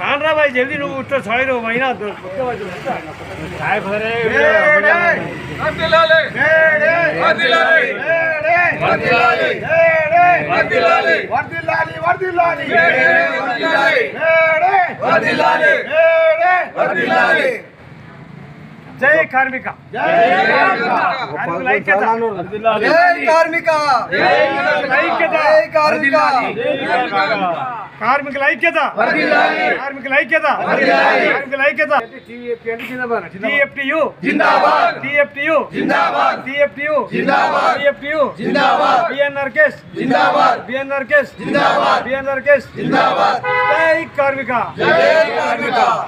కానరా భాయ్ జల్దీ నువ్వు ఉత్త సాయి నువ్వు అయినా జై కార్మిక. ఐక్యత కార్మిక. ఐక్యత కార్మిక. కార్మికుల ఐక్యత. కార్మికుల ఐక్యత. కార్మికుల ఐక్యత. టిఎఫ్టియు. జిందాబాద్. టిఎఫ్టియు. జిందాబాద్. టిఎఫ్టియు. జిందాబాద్. TFTU. BNR case. BNR case. BNR case. జై కార్మిక.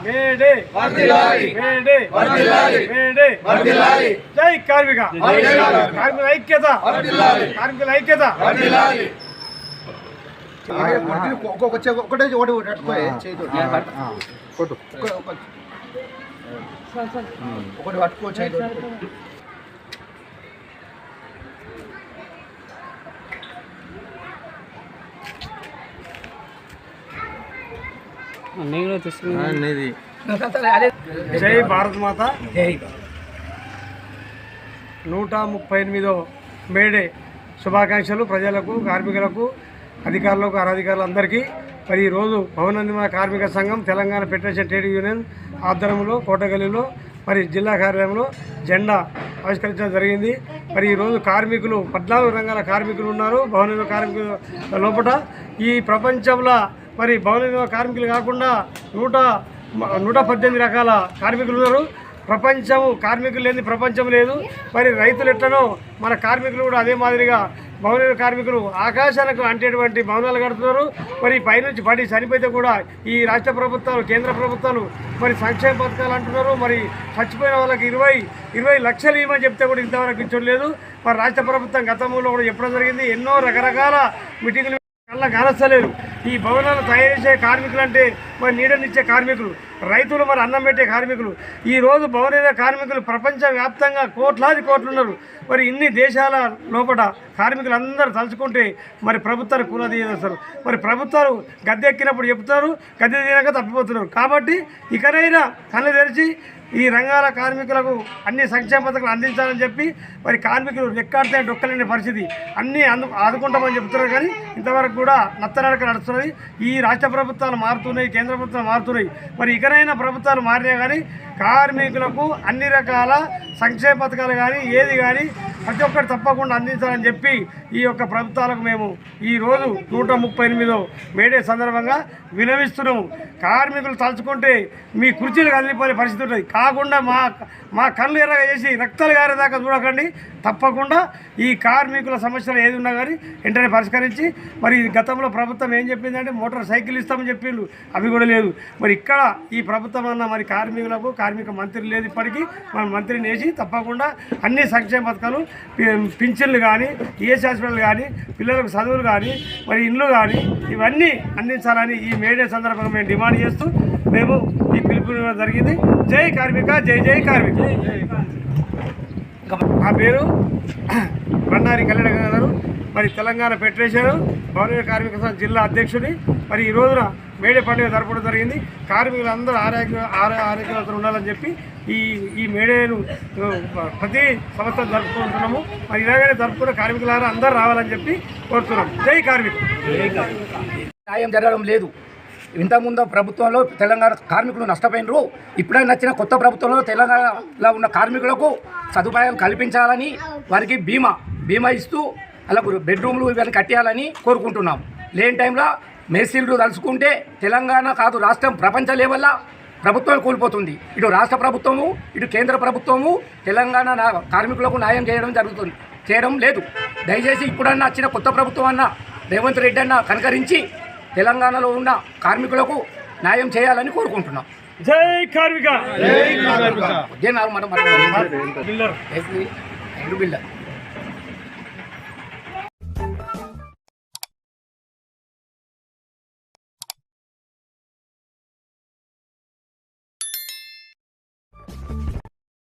May Day. జై కార్మిక. కార్మికుల ఐక్యత. కార్మికుల ఐక్యత. ఒకటే ఒకటి పట్టుకోయి చేతితో కొట్టు ఒకటి పట్టుకో చేతితో జై భారత్ మాత. నూట ముప్పై ఎనిమిదో మేడే శుభాకాంక్షలు ప్రజలకు కార్మికులకు. అధికారులకు అధికారులు అందరికీ మరి ఈరోజు భవన నిర్మాణ కార్మిక సంఘం తెలంగాణ ఫెడరేషన్ ట్రేడ్ యూనియన్ ఆధ్వర్యంలో కోటగల్లిలో మరి జిల్లా కార్యాలయంలో జెండా ఆవిష్కరించడం జరిగింది. మరి ఈరోజు కార్మికులు పద్నాలుగు రంగాల కార్మికులు ఉన్నారు. భవన నిర్మాణ కార్మికుల లోపల ఈ ప్రపంచంలో మరి భవన నిర్మాణ కార్మికులు కాకుండా నూట నూట పద్దెనిమిది రకాల కార్మికులు ఉన్నారు. ప్రపంచం కార్మికులు లేని ప్రపంచం లేదు. మరి రైతులు ఎట్లనో మన కార్మికులు కూడా అదే మాదిరిగా మౌలిక కార్మికులు ఆకాశాలకు అంటేటువంటి భవనాలు కడుతున్నారు. మరి పైనుంచి పడి చనిపోతే కూడా ఈ రాష్ట్ర ప్రభుత్వాలు కేంద్ర ప్రభుత్వాలు మరి సంక్షేమ పథకాలు అంటున్నారు. మరి చచ్చిపోయిన వాళ్ళకి ఇరవై ఇరవై లక్షలు ఇవ్వమని చెప్తే కూడా ఇంతవరకు ఇచ్చలేదు మరి రాష్ట్ర ప్రభుత్వం గతంలో కూడా చెప్పడం జరిగింది. ఎన్నో రకరకాల మీటింగ్లు కళ్ళ కానస్తలేదు. ఈ భవనాలు తయారు చేసే కార్మికులు అంటే మరి నీడనిచ్చే కార్మికులు. రైతులు మరి అన్నం పెట్టే కార్మికులు. ఈ రోజు భవన కార్మికులు ప్రపంచవ్యాప్తంగా కోట్లాది కోట్లు ఉన్నారు మరి ఇన్ని దేశాల లోపల కార్మికులు అందరూ తలుచుకుంటే మరి ప్రభుత్వాలు కూలదీయస్తారు మరి ప్రభుత్వాలు గద్దె ఎక్కినప్పుడు చెప్తారు గద్దె దినాక తప్పిపోతున్నారు. కాబట్టి ఇకనైనా కళ్ళు తెరిచి ఈ రంగాల కార్మికులకు అన్ని సంక్షేమ పథకాలు అందించాలని చెప్పి మరి కార్మికులు లెక్కాడితే డొక్కలేని పరిస్థితి. అన్నీ అందు ఆదుకుంటామని చెప్తున్నారు కానీ ఇంతవరకు కూడా నత్తనడక నడుస్తున్నది. ఈ రాష్ట్ర ప్రభుత్వాలు మారుతున్నాయి కేంద్ర ప్రభుత్వాలు మారుతున్నాయి. మరి ఇకనైనా ప్రభుత్వాలు మారినా కానీ కార్మికులకు అన్ని రకాల సంక్షేమ పథకాలు కానీ ఏది కానీ ప్రతి ఒక్కటి తప్పకుండా అందించాలని చెప్పి ఈ యొక్క ప్రభుత్వాలకు మేము ఈ రోజు నూట ముప్పై ఎనిమిదో మేడే సందర్భంగా వినవిస్తున్నాము కార్మికులు తలుచుకుంటే మీ కుర్చీలు కదిలిపోయే పరిస్థితి ఉంటుంది. కాకుండా మా మా కళ్ళు ఎర్రగా చేసి రక్తాలు గారేదాకా చూడకండి. తప్పకుండా ఈ కార్మికుల సమస్యలు ఏది ఉన్నా కానీ వెంటనే పరిష్కరించి మరి గతంలో ప్రభుత్వం ఏం చెప్పిందంటే మోటార్ సైకిల్ ఇస్తామని చెప్పిండు అవి కూడా లేదు. మరి ఇక్కడ ఈ ప్రభుత్వం అన్న మరి కార్మికులకు కార్మిక మంత్రి లేదు ఇప్పటికీ. మన మంత్రిని వేసి తప్పకుండా అన్ని సంక్షేమ పథకాలు పింఛన్లు కానీ ఈఎస్ హాస్పిటల్ కానీ పిల్లలకు చదువులు కానీ మరి ఇండ్లు కానీ ఇవన్నీ అందించాలని ఈ మేడే సందర్భంగా మేము డిమాండ్ చేస్తూ మేము ఈ పిలుపు జరిగింది. జై కార్మిక జై జై కార్మిక. నా పేరు బండారి కళ్యాణ గారు. మరి తెలంగాణ ఫెడరేషన్ భవన కార్మిక సంఘ జిల్లా అధ్యక్షుడి. మరి ఈ రోజున మేడే పండుగ జరపడం జరిగింది. కార్మికులందరూ ఆరోగ్య ఆరో- ఆరోగ్యవంతులు ఉండాలని చెప్పి ఈ ఈ మేడేను ప్రతి సంవత్సరం జరుపుకుంటున్నాము. మరి ఇలాగనే జరుపుకున్న కార్మికులారా అందరూ రావాలని చెప్పి కోరుతున్నాం. జై కార్మికులు. న్యాయం జరగడం లేదు. ఇంతకుముందు ప్రభుత్వంలో తెలంగాణ కార్మికులు నష్టపోయినరు. ఇప్పుడే నచ్చిన కొత్త ప్రభుత్వంలో తెలంగాణలో ఉన్న కార్మికులకు సదుపాయం కల్పించాలని వారికి బీమా బీమా ఇస్తూ అలా బెడ్రూమ్లు ఇవన్నీ కట్టేయాలని కోరుకుంటున్నాం. లేని టైంలో మేసీలు తలుచుకుంటే తెలంగాణ కాదు రాష్ట్రం ప్రపంచ లెవెల్లో ప్రభుత్వం కూలిపోతుంది. ఇటు రాష్ట్ర ప్రభుత్వము ఇటు కేంద్ర ప్రభుత్వము తెలంగాణ నా- కార్మికులకు న్యాయం చేయడం జరుగుతుంది. చేయడం లేదు. దయచేసి ఇప్పుడన్నా వచ్చిన కొత్త ప్రభుత్వం అన్న రేవంత్ రెడ్డి అన్న కనకరించి తెలంగాణలో ఉన్న కార్మికులకు న్యాయం చేయాలని కోరుకుంటున్నాం. జై కార్మిక! ఇదే నా- మనం మనం బిల్లర్